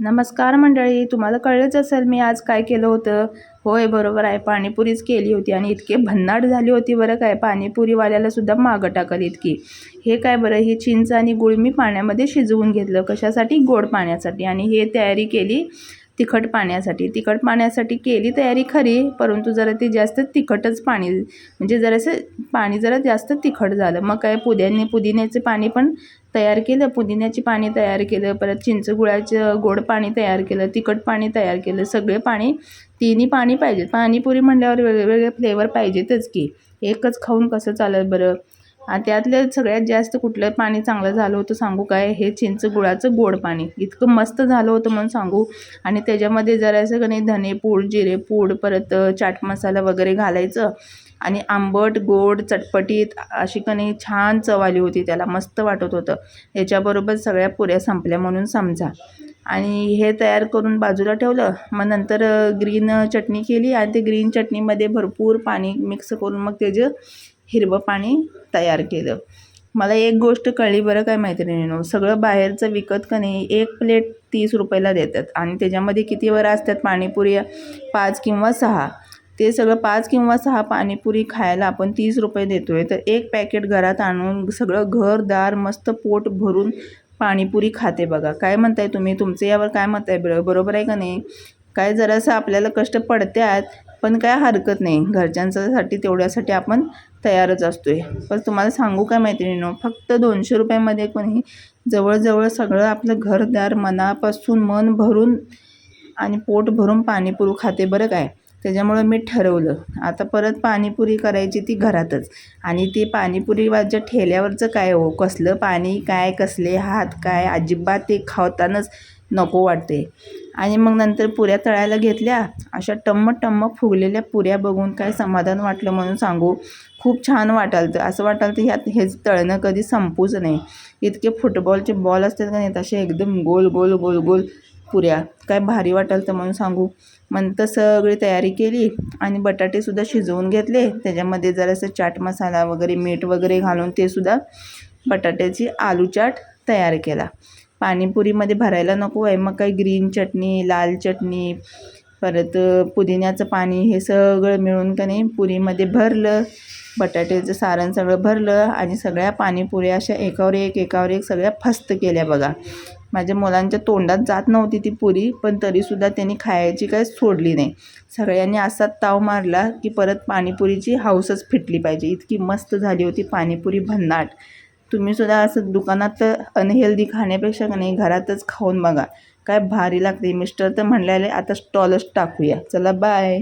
नमस्कार मंडळी तुम्हाला कळलंच असेल मी आज काय केलं होतं? होय बरोबर आहे. पाणीपुरीच केली होती आणि इतके भन्नाट झाली होती बरं काय. पाणीपुरीवाल्याला सुद्धा मागं टाकल इतकी. हे काय बरं? ही चिंच आणि गुळ मी पाण्यामध्ये शिजवून घेतलं. कशासाठी? गोड पाण्यासाठी. आणि हे तयारी केली. तिखट पाण्यासाठी. तिखट पाण्यासाठी केली तयारी खरी परंतु जरा ती जास्त तिखटच पाणी म्हणजे जरासं पाणी जरा जास्त तिखट झालं. मग काय पुद्याने पुदिन्याचे पाणी पण तयार केलं. पुदिन्याची पाणी तयार केलं परत चिंच गुळाचं गोड पाणी तयार केलं तिखट पाणी तयार केलं. सगळे पाणी तिन्ही पाणी पाहिजे. पाणीपुरी म्हणल्यावर वेगवेगळे फ्लेवर पाहिजेतच की. एकच खाऊन कसं चालेल बरं? त्यातलं सगळ्यात जास्त कुठलं पाणी चांगलं झालं होतं सांगू काय? हे चिंच गुळाचं गोड पाणी. इतकं मस्त झालं होतं म्हणून सांगू. आणि त्याच्यामध्ये जरासं का नाही धनेपूड जिरेपूड परत चाट मसाला वगैरे घालायचं. आणि आंबट गोड चटपटीत अशी कणी छान चव आली होती त्याला. मस्त वाटत होतं. याच्याबरोबर सगळ्या पुऱ्या संपल्या म्हणून समजा. आणि हे तयार करून बाजूला ठेवलं. मग नंतर ग्रीन चटणी केली. आणि ते ग्रीन चटणीमध्ये भरपूर पाणी मिक्स करून मग त्याचं हिरवं पाणी तयार केलं. मला एक गोष्ट कळली बरं काय मैत्रिणीनो. सगळं बाहेरचं विकत का नाही एक प्लेट तीस रुपयाला देतात. आणि त्याच्यामध्ये किती वर असतात? पाणीपुरी पाच किंवा सहा. ते सगळं पाच किंवा सहा पाणीपुरी खायला आपण तीस रुपये देतो आहे तर एक पॅकेट घरात आणून सगळं घरदार मस्त पोट भरून पाणीपुरी खाते बघा. काय म्हणताय तुम्ही? तुमचं यावर काय मत आहे? बरं बरोबर आहे का नाही? काय जरासं आपल्याला कष्ट पडतात पण काय हरकत नाही. घरच्यांच्यासाठी तेवढ्यासाठी आपण तयारच असतो आहे पण तुम्हाला सांगू काय मैत्रिणीनो फक्त दोनशे रुपयामध्ये कोणी जवळजवळ सगळं आपलं घरदार मनापासून मन भरून आणि पोट भरून पाणीपुरी खाते बरं काय? त्याच्यामुळं मी ठरवलं. आता परत पाणीपुरी करायची ती घरातच. आणि ती पाणीपुरी वाजच्या ठेल्यावरचं काय हो? कसलं पाणी काय कसले हात काय? अजिबात ते खावतानाच नको वाटते. आणि मग नंतर पुऱ्या तळायला घेतल्या. अशा टम्म टम्म फुगलेल्या पुऱ्या बघून काय समाधान वाटलं म्हणून सांगू खूप छान वाटाल तर असं वाटाल तर ह्यात हेच तळणं कधी संपूच नाही. इतके फुटबॉलचे बॉल असतात का नाही तसे एकदम गोल गोल गोल गोल पुऱ्या. काय भारी वाटाल तर म्हणून सांगू. म्हणतं सगळी तयारी केली आणि बटाटेसुद्धा शिजवून घेतले. त्याच्यामध्ये जरासं चाट मसाला वगैरे मीठ वगैरे घालून ते सुद्धा बटाट्याची आलू चाट तयार केला. पाणीपुरीमध्ये भरायला नको आहे. मग काही ग्रीन चटणी लाल चटणी परत पुदिन्याचं पाणी हे सगळं मिळून का नाही पुरीमध्ये भरलं बटाट्याचं सारण सगळं भरलं आणि सगळ्या पाणीपुऱ्या अशा एकावर एक एकावर एक सगळ्या फस्त केल्या बघा. माझ्या मुलांच्या तोंडात जात नव्हती ती पुरी पण तरीसुद्धा त्यांनी खायची काय सोडली नाही. सगळ्यांनी असा ताव मारला की परत पाणीपुरीची हाऊसच फिटली पाहिजे. इतकी मस्त झाली होती पाणीपुरी भन्नाट. तुम्हीसुद्धा असं दुकानात अनहेल्दी खाण्यापेक्षा का नाही घरातच खाऊन बघा. काय भारी लागते. मिस्टर तर म्हणलेले आता स्टॉलच टाकूया. चला बाय